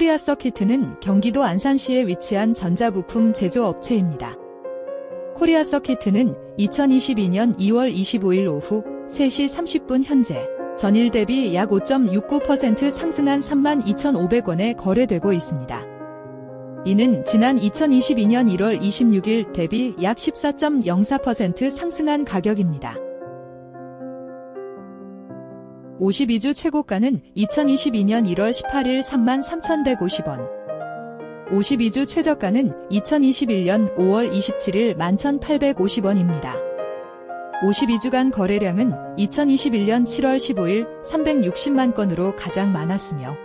코리아 서키트는 경기도 안산시에 위치한 전자부품 제조업체입니다. 코리아 서키트는 2022년 2월 25일 오후 3시 30분 현재 전일 대비 약 5.69% 상승한 32,500원에 거래되고 있습니다. 이는 지난 2022년 1월 26일 대비 약 14.04% 상승한 가격입니다. 52주 최고가는 2022년 1월 18일 33,150원. 52주 최저가는 2021년 5월 27일 11,850원입니다. 52주간 거래량은 2021년 7월 15일 360만 건으로 가장 많았으며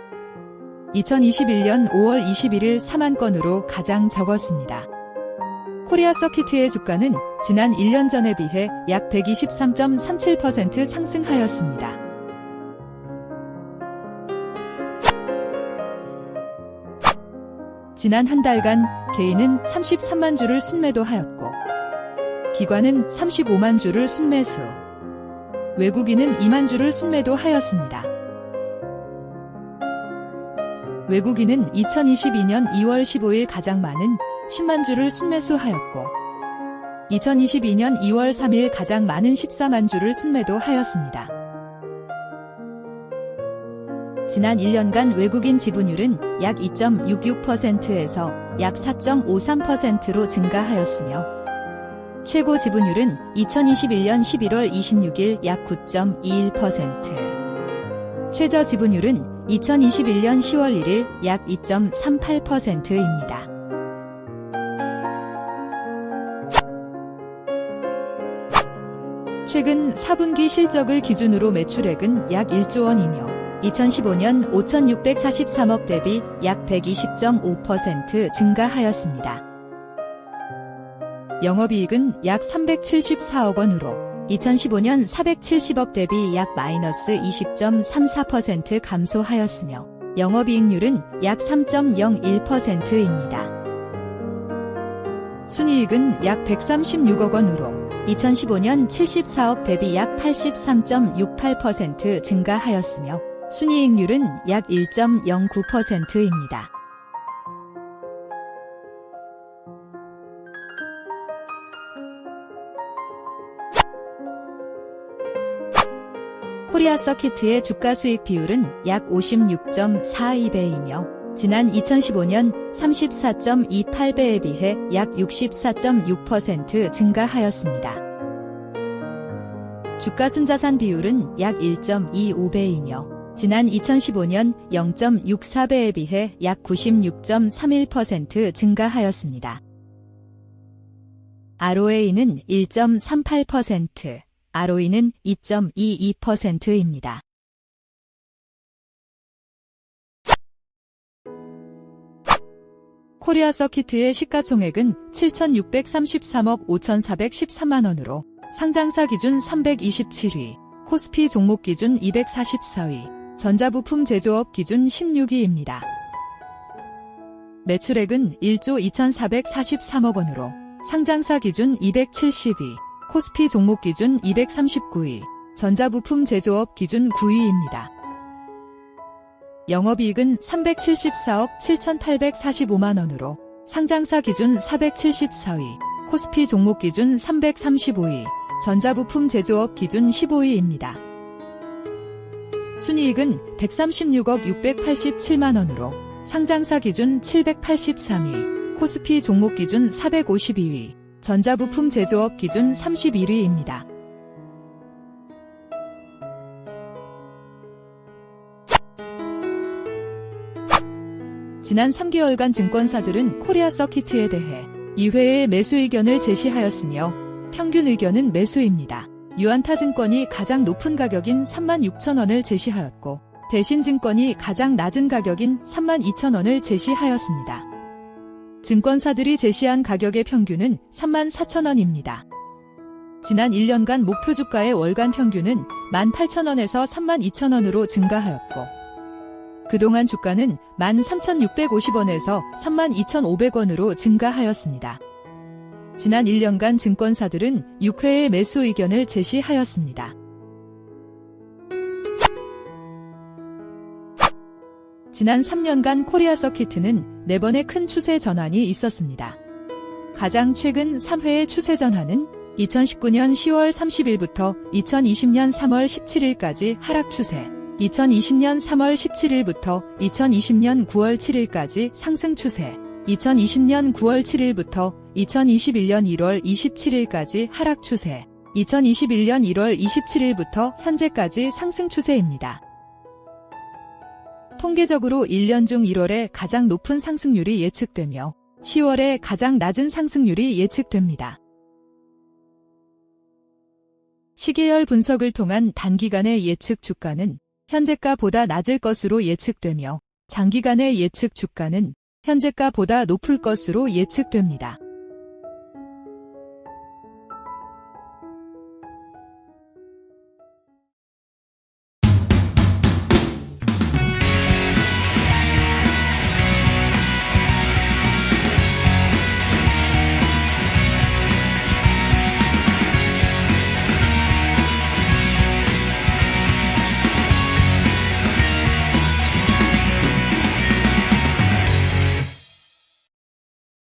2021년 5월 21일 4만 건으로 가장 적었습니다. 코리아 서키트의 주가는 지난 1년 전에 비해 약 123.37% 상승하였습니다. 지난 한 달간 개인은 33만 주를 순매도하였고 기관은 35만 주를 순매수, 외국인은 2만 주를 순매도하였습니다. 외국인은 2022년 2월 15일 가장 많은 10만 주를 순매수하였고 2022년 2월 3일 가장 많은 14만 주를 순매도하였습니다. 지난 1년간 외국인 지분율은 약 2.66%에서 약 4.53%로 증가하였으며 최고 지분율은 2021년 11월 26일 약 9.21%, 최저 지분율은 2021년 10월 1일 약 2.38%입니다. 최근 4분기 실적을 기준으로 매출액은 약 1조 원이며 2015년 5,643억 대비 약 120.5% 증가하였습니다. 영업이익은 약 374억 원으로 2015년 470억 대비 약 마이너스 20.34% 감소하였으며 영업이익률은 약 3.01%입니다. 순이익은 약 136억 원으로 2015년 74억 대비 약 83.68% 증가하였으며 순이익률은 약 1.09%입니다. 코리아 서키트의 주가 수익 비율은 약 56.42배이며 지난 2015년 34.28배에 비해 약 64.6% 증가하였습니다. 주가 순자산 비율은 약 1.25배이며 지난 2015년 0.64배에 비해 약 96.31% 증가하였습니다. ROA는 1.38%, ROE는 2.22%입니다. 코리아 서키트의 시가총액은 7,633억 5,413만원으로 상장사 기준 327위, 코스피 종목 기준 244위, 전자부품 제조업 기준 16위입니다. 매출액은 1조 2,443억 원으로 상장사 기준 270위, 코스피 종목 기준 239위, 전자부품 제조업 기준 9위입니다. 영업이익은 374억 7,845만 원으로 상장사 기준 474위, 코스피 종목 기준 335위, 전자부품 제조업 기준 15위입니다. 순이익은 136억 687만 원으로 상장사 기준 783위, 코스피 종목 기준 452위, 전자부품 제조업 기준 31위입니다. 지난 3개월간 증권사들은 코리아 서키트에 대해 2회의 매수 의견을 제시하였으며 평균 의견은 매수입니다. 유한타증권이 가장 높은 가격인 36,000원을 제시하였고 대신증권이 가장 낮은 가격인 32,000원을 제시하였습니다. 증권사들이 제시한 가격의 평균은 34,000원입니다. 지난 1년간 목표 주가의 월간 평균은 18,000원에서 32,000원으로 증가하였고 그동안 주가는 13,650원에서 32,500원으로 증가하였습니다. 지난 1년간 증권사들은 6회의 매수 의견을 제시하였습니다. 지난 3년간 코리아 서키트는 4번의 큰 추세 전환이 있었습니다. 가장 최근 3회의 추세 전환은 2019년 10월 30일부터 2020년 3월 17일까지 하락 추세, 2020년 3월 17일부터 2020년 9월 7일까지 상승 추세, 2020년 9월 7일부터 2021년 1월 27일까지 하락 추세, 2021년 1월 27일부터 현재까지 상승 추세입니다. 통계적으로 1년 중 1월에 가장 높은 상승률이 예측되며 10월에 가장 낮은 상승률이 예측됩니다. 시계열 분석을 통한 단기간의 예측 주가는 현재가보다 낮을 것으로 예측되며 장기간의 예측 주가는 현재가보다 높을 것으로 예측됩니다.